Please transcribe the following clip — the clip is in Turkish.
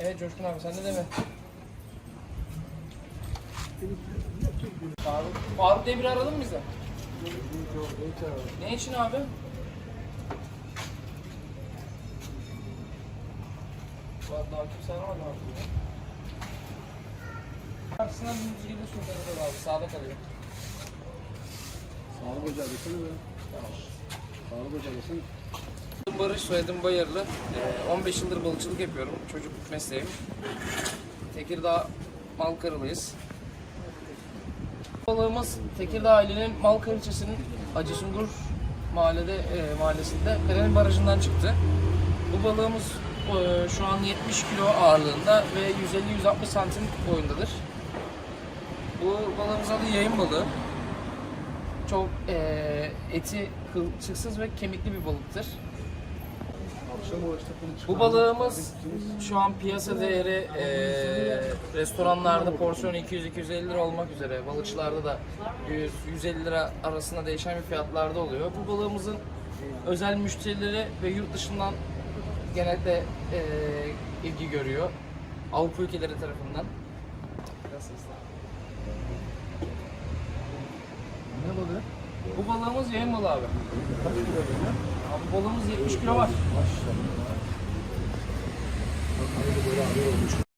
Evet Coşkun abi sende de mi? Faruk, Faruk diye biri aradın mı bize? Ne için abi? Vallahi kimse aramadı abi. Karşısına dümdüz gidiyorsun tarafa abi sağda kalıyor. Sağlık ocağı desene be. Sağlık ocağı desene. Barış soyadım Bayırlı. Ee, 15 yıldır balıkçılık yapıyorum. Çocukluk mesleğim. Tekirdağ Malkaralıyız. Balığımız Tekirdağ ailenin Malkar ilçesinin Acısungur mahallede, e, mahallesinde Peren'in barajından çıktı. Bu balığımız e, şu an 70 kilo ağırlığında ve 150-160 santim boyundadır. Bu balığımız adı yayın balığı. Çok e, eti kılçıksız ve kemikli bir balıktır. Bu balığımız şu an piyasa değeri e, restoranlarda porsiyonu 200-250 lira olmak üzere balıkçılarda da 100-150 lira arasında değişen bir fiyatlarda oluyor. Bu balığımızın özel müşterileri ve yurt dışından genelde e, ilgi görüyor. Avrupa ülkeleri tarafından. Ne balığı? Bu balığımız yayın balığı abi. Abi balığımız 70 kilo var.